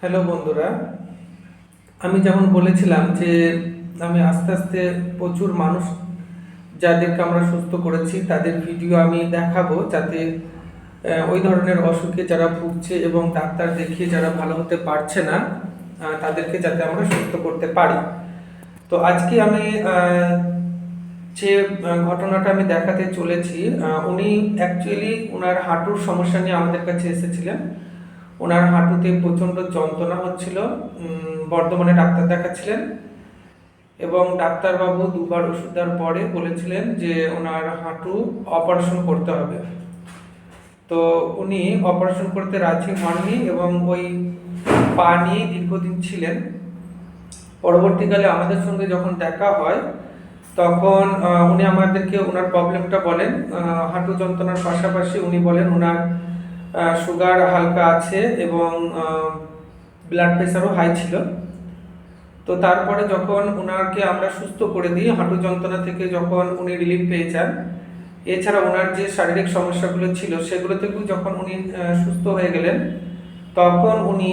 Hello বন্ধুরা, আমি যেমন বলেছিলাম যে আমি আস্তে আস্তে প্রচুর মানুষ যাদেরকে আমরা সুস্থ করেছি, তাদের ভিডিও আমি দেখাবো যাতে ওই ধরনের অসুখে যারা ভুগছে এবং ডাক্তার দেখিয়ে যারা ভালো হতে পারছে না তাদেরকে যাতে আমরা সুস্থ করতে পারি। তো আজকে আমি যে ঘটনাটা আমি দেখাতে চলেছি উনি অ্যাকচুয়ালি ওনার হাঁটুর সমস্যা নিয়ে আমাদের কাছে এসেছিলেন। ওনার হাঁটুতে প্রচণ্ড যন্ত্রণা হচ্ছিল বর্ধমানে ডাক্তার দেখাচ্ছিলেন এবং ডাক্তারবাবু দুবার ওষুধ দেওয়ার পরে বলেছিলেন যে ওনার হাঁটু অপারেশন করতে হবে। তো উনি অপারেশন করতে রাজি হননি এবং ওই পা নিয়ে দীর্ঘদিন ছিলেন। পরবর্তীকালে আমাদের সঙ্গে যখন দেখা হয়, তখন উনি আমাদেরকে ওনার প্রবলেমটা বলেন। হাঁটু যন্ত্রণার পাশাপাশি উনি বলেন ওনার সুগার হালকা আছে এবং ব্লাড প্রেশারও হাই ছিল। তো তারপরে যখন ওনাকে আমরা সুস্থ করে দিই, হাঁটু যন্ত্রণা থেকে যখন উনি রিলিফ পেয়ে যান, এছাড়া ওনার যে শারীরিক সমস্যাগুলো ছিল, সেগুলো থেকেও যখন উনি সুস্থ হয়ে গেলেন, তখন উনি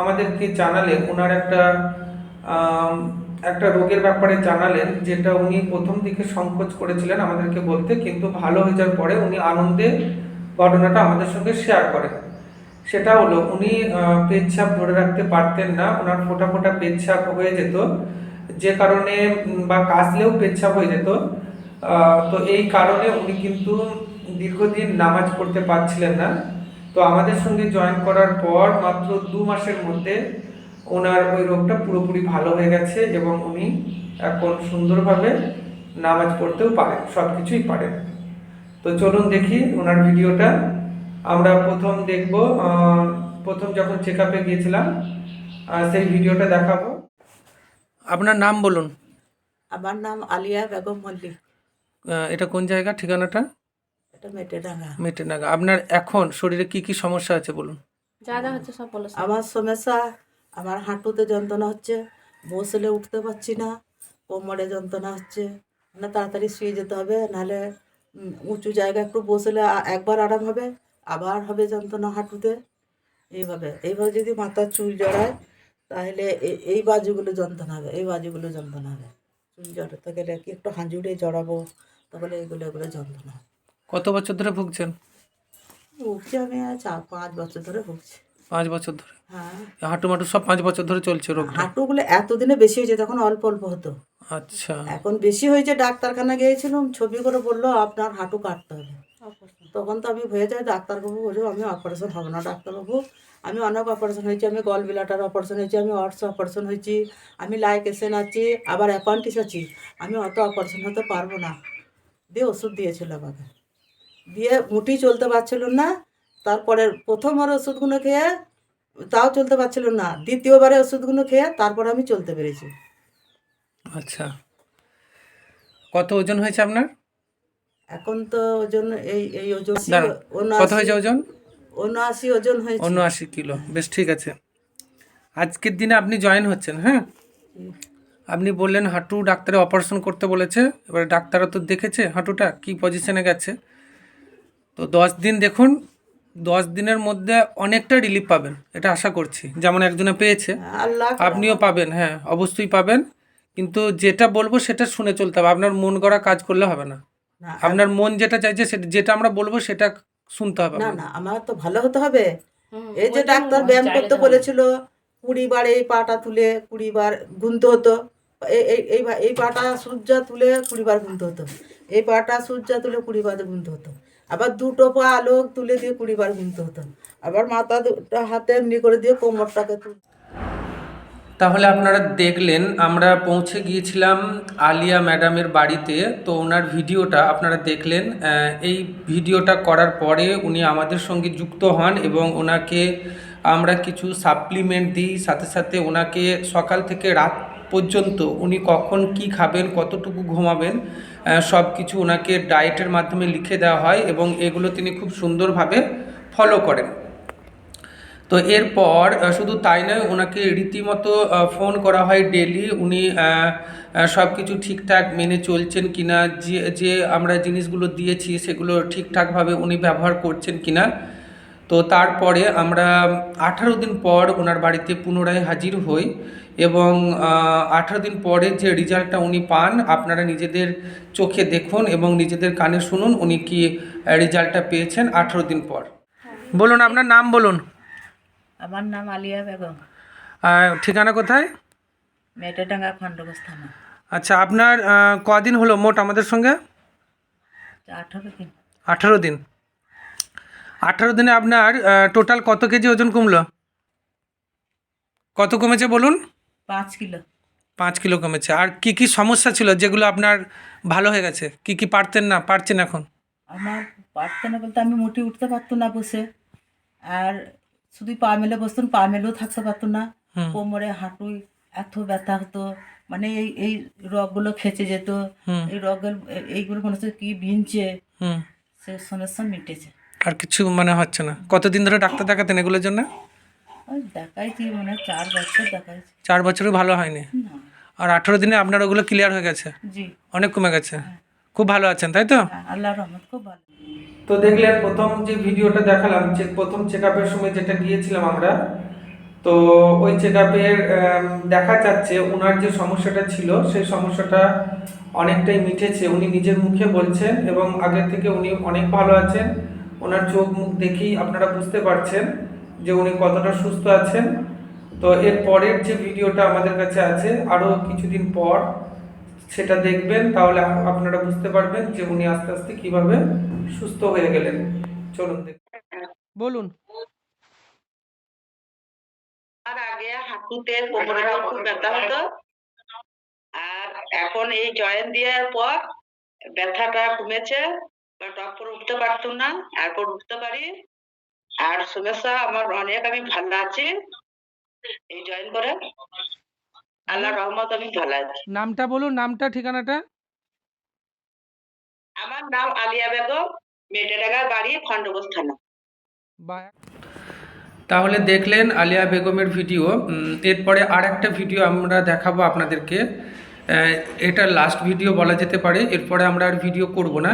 আমাদেরকে জানালেন ওনার একটা একটা রোগের ব্যাপারে জানালেন, যেটা উনি প্রথম দিকে সংকোচ করেছিলেন আমাদেরকে বলতে, কিন্তু ভালো হয়ে যাওয়ার পরে উনি আনন্দে ঘটনাটা আমাদের সঙ্গে শেয়ার করেন সেটা হলো, উনি পেচ্ছাপ ধরে রাখতে পারতেন না, ওনার ফোটা ফোটা পেচ্ছাপ হয়ে যেত। যে কারণে বা কাশলেও পেচ্ছাপ হয়ে যেত। তো এই কারণে উনি কিন্তু দীর্ঘদিন নামাজ পড়তে পারছিলেন না। তো আমাদের সঙ্গে জয়েন করার পর মাত্র দু মাসের মধ্যে ওনার ওই রোগটা পুরোপুরি ভালো হয়ে গেছে এবং উনি এখন সুন্দরভাবে নামাজ পড়তেও পারেন সব কিছুই পারেন। তো চলুন দেখি ওনার ভিডিওটা। আমরা প্রথম দেখব প্রথম যখন চেক আপে গিয়েছিলাম সেই ভিডিওটা দেখাবো। আপনার নাম বলুন। আমার নাম আলিয়া বেগম মল্লিক। এটা কোন জায়গা ঠিকানাটা? এটা মেটেডাঙ্গা। মেটেনাগা আপনার এখন শরীরে কি কি সমস্যা আছে বলুন। যা যা হচ্ছে সব বলো আমার সমস্যা আমার হাঁটুতে যন্ত্রণা হচ্ছে বসলে উঠতে পারছি না কোমরে যন্ত্রণা হচ্ছে। না তাড়াতাড়ি শুয়ে যেতে হবে নাহলে উঁচু জায়গা একটু বসলে একবার আরাম হবে আবার হবে যন্ত্রণা হাঁটুতে। এইভাবে এইভাবে যদি মাথার চুল জড়ায় তাহলে এই বাজুগুলো যন্ত্রণা হবে এই বাজুগুলো যন্ত্রণা হবে। চুল জড়াতে গেলে কি একটু হাঁজুড়ে জড়াবো তাহলে এগুলো এগুলো যন্ত্রণা হবে। কত বছর ধরে ভুগছেন? ভুগছি আমি চার পাঁচ বছর ধরে ভুগছি। পাঁচ বছর ধরে? হ্যাঁ। হাঁটু মাটু সব পাঁচ বছর ধরে চলছে রোগটা? হাঁটুগুলো এতদিনে বেশি হয়েছে তখন অল্প অল্প হতো। আচ্ছা। এখন বেশি হয়েছে ডাক্তারখানা গিয়েছিলাম ছবি করে বলল আপনার হাঁটু কাটতে হবে। তখন তো আমি হয়ে যাই ডাক্তারবাবু বলল আমি অপারেশন হবে না ডাক্তারবাবু। আমি অনেক অপারেশন হয়েছি আমি গল বিলাটার অপারেশন হয়েছি আমি অর্স অপারেশন হয়েছি আমি লাইক এসেন আছি আবার অ্যাপান্টিস আছি। আমি অত অপারেশন হতে পারব না। দিয়ে ওষুধ দিয়েছিল আমাকে। দিয়ে মুঠি চলতে পারছিল না তারপরে প্রথমবার ওষুধগুলো খেয়ে তাও চলতে পারছিল না দ্বিতীয়বারে ওষুধগুলো খেয়ে তারপর আমি চলতে পেরেছি। আচ্ছা। কত ওজন হয়েছে আপনার? এখন তো ওজন এই এই ওজন কত হয়েছে ওজন? উনআশি ওজন হয়েছে। উনআশি কিলো বেশ ঠিক আছে। আজকের দিনে আপনি জয়েন হচ্ছেন হ্যাঁ? আপনি বললেন হাঁটু ডাক্তারে অপারেশন করতে বলেছে এবার ডাক্তারও তো দেখেছে হাঁটুটা কি পজিশনে গেছে। তো দশ দিন দেখুন দশ দিনের মধ্যে অনেকটা রিলিফ পাবেন এটা আশা করছি। যেমন একজনে পেয়েছে আপনিও পাবেন হ্যাঁ অবশ্যই পাবেন। কিন্তু যেটা বলব সেটা শুনে চলতে হবে। আপনার মন গড়া কাজ করলে হবে না। না আপনার মন যেটা চাইছে সেটা যেটা আমরা বলব সেটা শুনতে হবে না না আমার তো ভালো হতে হবে। এই যে ডাক্তার ব্যায়াম করতে। বলেছিল কুড়ি বার এই পাটা তুলে কুড়ি বার গুনতে হতো। এই এই এই এই পাটা সূর্যা তুলে কুড়ি বার গুনতে হতো। এই পাটা সূর্যা তুলে কুড়ি বার গুনতে হতো। আবার দুটো পা আলোক তুলে দিয়ে কুড়ি বার গুনতে হতো। আবার মাথা দুটো হাতে এমনি করে দিয়ে কোমরটাকে তুল তাহলে আপনারা দেখলেন, আমরা পৌঁছে গিয়েছিলাম আলিয়া ম্যাডামের বাড়িতে। তো ওনার ভিডিওটা আপনারা দেখলেন এই ভিডিওটা করার পরে উনি আমাদের সঙ্গে যুক্ত হন এবং ওনাকে আমরা কিছু সাপ্লিমেন্ট দিই। সাথে সাথে ওনাকে সকাল থেকে রাত পর্যন্ত উনি কখন কি খাবেন, কতটুকু ঘুমাবেন সব কিছু ওনাকে ডায়েটের মাধ্যমে লিখে দেওয়া হয় এবং এগুলো তিনি খুব সুন্দরভাবে ফলো করেন। তো এরপর শুধু তাই নয় ওনাকে রীতিমতো ফোন করা হয় ডেলি উনি সব কিছু ঠিকঠাক মেনে চলছেন কিনা যে যে আমরা জিনিসগুলো দিয়েছি সেগুলো ঠিকঠাকভাবে উনি ব্যবহার করছেন কিনা। তো তারপরে আমরা আঠারো দিন পর ওনার বাড়িতে পুনরায় হাজির হই এবং আঠারো দিন পরে যে রেজাল্টটা উনি পান আপনারা নিজেদের চোখে দেখুন এবং নিজেদের কানে শুনুন উনি কি রেজাল্টটা পেয়েছেন আঠারো দিন পর। বলুন আপনার নাম বলুন। আমার নাম আলিয়া বেগম। আর ঠিকানা কোথায়? মেটেডাঙ্গা খণ্ডঘোষ থানা আচ্ছা আপনার কদিন হলো মোট আমাদের সঙ্গে? আঠারো দিন। আঠারো দিন। আঠারো দিনে আপনার টোটাল কত কেজি ওজন কমলো? কত কমেছে বলুন? পাঁচ কিলো। পাঁচ কিলো কমেছে। আর কি কি সমস্যা ছিল যেগুলো আপনার ভালো হয়ে গেছে? কি কি পারতেন না পারছেন এখন? আমার পারতে না বলতে আমি মোটে উঠতে পারতো না বসে। আর শুধু পা মেলে বসতাম পা মেলেও থাকতে পারতো না। কোমরে হাঁটুই এত ব্যথা হতো। মানে এই এই রগগুলো খেচে যেত। এই রগের এইগুলো মনে হচ্ছে কি হুম। সে সমস্যা মিটেছে। আর কিছু মানে হচ্ছে না? কতদিন ধরে ডাক্তার দেখাতেন এগুলোর জন্য? ওই দেখাইছি মানে চার বছর দেখাইছি। চার বছরও ভালো হয়নি? আর আঠারো দিনে আপনার ওগুলো ক্লিয়ার হয়ে গেছে? জি। অনেক কমে গেছে? খুব ভালো আছেন তাই তো? হ্যাঁ আল্লাহ রহমত খুব ভালো। তো দেখলেন প্রথম যে ভিডিওটা দেখালাম যে প্রথম চেক আপের সময় যেটা গিয়েছিলাম আমরা তো ওই চেক আপের দেখা যাচ্ছে ওনার যে সমস্যাটা ছিল সেই সমস্যাটা অনেকটাই মিটেছে। উনি নিজের মুখে বলছেন এবং আগের থেকে উনি অনেক ভালো আছেন। ওনার চোখ মুখ দেখেই আপনারা বুঝতে পারছেন যে উনি কতটা সুস্থ আছেন। তো এর পরের যে ভিডিওটা আমাদের কাছে আছে আরও কিছুদিন পর সেটা দেখবেন তাহলে আপনারা বুঝতে পারবেন যে উনি আস্তে আস্তে কীভাবে সুস্থ হয়ে গেলেন। চলুন দেখুন বলুন। আর আগে হাঁটুতে কোমরে খুব ব্যথা হতো। আর এখন এই জয়েন দেওয়ার পর ব্যথাটা কমেছে বা টপ করে উঠতে পারতাম না এরপর উঠতে পারি। আর সমস্যা আমার অনেক আমি ভালো আছি। এই জয়েন করে। আল্লাহ রহমত আমি ভালো আছি। নামটা বলুন নামটা ঠিকানাটা। আমার নাম আলিয়া বেগম মেটেডাঙ্গার বাড়ি খণ্ডঘোষ থানা। তাহলে দেখলেন আলিয়া বেগমের ভিডিও। এরপরে আর একটা ভিডিও আমরা দেখাবো আপনাদেরকে। এটা লাস্ট ভিডিও বলা যেতে পারে এরপরে আমরা আর ভিডিও করব না।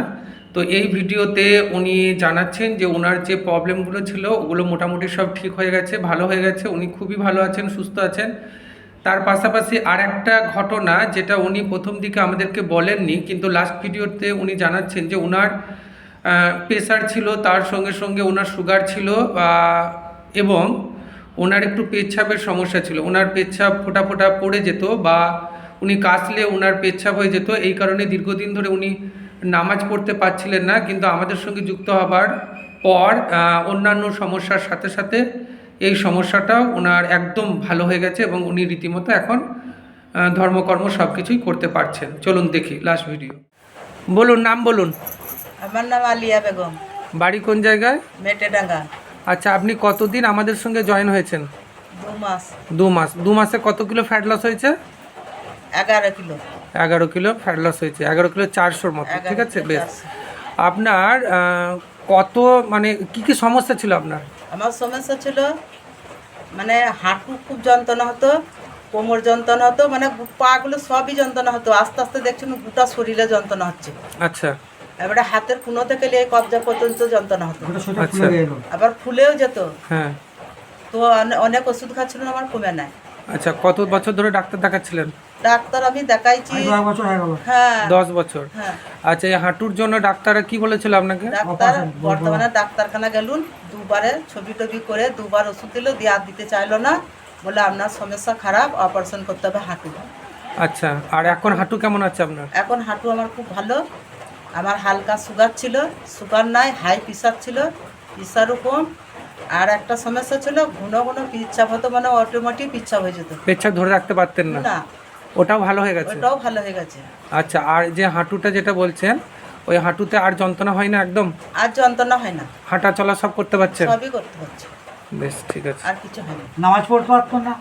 তো এই ভিডিওতে উনি জানাচ্ছেন যে ওনার যে প্রবলেমগুলো ছিল ওগুলো মোটামুটি সব ঠিক হয়ে গেছে ভালো হয়ে গেছে উনি খুবই ভালো আছেন সুস্থ আছেন। তার পাশাপাশি আর একটা ঘটনা যেটা উনি প্রথম দিকে আমাদেরকে বলেননি, কিন্তু লাস্ট ভিডিওতে উনি জানাচ্ছেন যে ওনার প্রেশার ছিল, তার সঙ্গে সঙ্গে ওনার সুগার ছিল এবং ওনার একটু পেচ্ছাপের সমস্যা ছিল। ওনার পেচ্ছাপ ফোটা ফোটা পড়ে যেত বা উনি কাশলে ওনার পেচ্ছাপ হয়ে যেত, এই কারণে দীর্ঘদিন ধরে উনি নামাজ পড়তে পারছিলেন না, কিন্তু আমাদের সঙ্গে যুক্ত হবার পর অন্যান্য সমস্যার সাথে সাথে এই সমস্যাটাও ওনার একদম ভালো হয়ে গেছে এবং উনি রীতিমতো এখন ধর্মকর্ম সব কিছুই করতে পারছেন। চলুন দেখি লাস্ট ভিডিও বলুন নাম বলুন। আমার নাম আলিয়া বেগম। বাড়ি কোন জায়গায়? মেটেডাঙ্গা। আচ্ছা আপনি কতদিন আমাদের সঙ্গে জয়েন হয়েছেন? দু মাস। দু মাস। দু মাসে কত কিলো ফ্যাট লস হয়েছে? এগারো কিলো। এগারো কিলো ফ্যাট লস হয়েছে। এগারো কিলো চারশোর মতো ঠিক আছে? বেশ। আপনার কত মানে কি কি সমস্যা ছিল আপনার? আমার সমস্যা ছিল মানে হাঁটু খুব যন্ত্রণা হতো কোমর যন্ত্রণা হতো মানে পাগুলো সবই যন্ত্রণা হতো। আস্তে আস্তে দেখছি না গোটা শরীরে যন্ত্রণা হচ্ছে। আচ্ছা। এবারে হাতের কুনো থেকে নিয়ে কবজা পর্যন্ত যন্ত্রণা হতো। আচ্ছা। আবার ফুলেও যেত। হ্যাঁ। তো অনেক ওষুধ খাচ্ছিল আমার কমে নাই। আচ্ছা কত বছর ধরে ডাক্তার দেখাচ্ছিলেন? ডাক্তার আমি দেখাইছি। হ্যাঁ দশ বছর। হ্যাঁ। আচ্ছা এই হাঁটুর জন্য ডাক্তাররা কি বলেছিল আপনাকে? ডাক্তার বর্তমানে ডাক্তারখানা গেলুন দুবারে ছবি টবি করে দুবার ওষুধ দিল দিয়ে আর দিতে চাইলো না। বলে আপনার সমস্যা খারাপ অপারেশন করতে হবে হাঁটু আচ্ছা আর এখন হাঁটু কেমন আছে আপনার? এখন হাঁটু আমার খুব ভালো। আমার হালকা সুগার ছিল সুগার নাই হাই প্রেশার ছিল প্রেশারও কম। আর একটা সমস্যা ছিল ঘন ঘন পিচ্ছাপ হতো মানে অটোমেটিক পিচ্ছাপ হয়ে যেত। পেচ্ছাপ ধরে রাখতে পারতেন না? না। ওটাও ভালো হয়ে গেছে? ওটাও ভালো হয়ে গেছে। আচ্ছা আর যে হাঁটুটা যেটা বলছেন ওই হাঁটুতে আর যন্ত্রণা হয় না একদম? আর যন্ত্রণা হয় না। হাঁটা চলা সব করতে পারছেন? সবই করতে পারছে। বেশ ঠিক আছে। আর কিছু হয় না। নামাজ পড়তে পারতো না?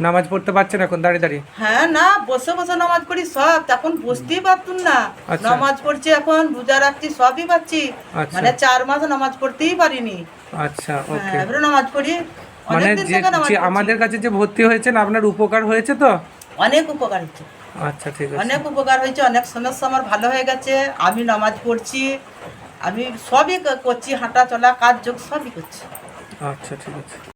নামাজ পড়তে পারছেন এখন দাঁড়িয়ে দাঁড়িয়ে? হ্যাঁ না বসে বসে নামাজ পড়ি সব। তখন বুঝতেই পারতুম না। আচ্ছা। নামাজ পড়ছি এখন রোজা রাখছি সবই পাচ্ছি। আচ্ছা। মানে চার মাস নামাজ পড়তেই পারিনি। আচ্ছা ওকে। হ্যাঁ এবারে নামাজ পড়ি। মানে যে। আমাদের কাছে যে ভর্তি হয়েছেন আপনার উপকার হয়েছে তো? অনেক উপকার হচ্ছে আচ্ছা ঠিক আছে। অনেক উপকার হয়েছে অনেক সমস্যা আমার ভালো হয়ে গেছে। আমি নামাজ পড়ছি। আমি সবই করছি হাঁটা চলা কাজ যোগ সবই করছি। আচ্ছা ঠিক আছে।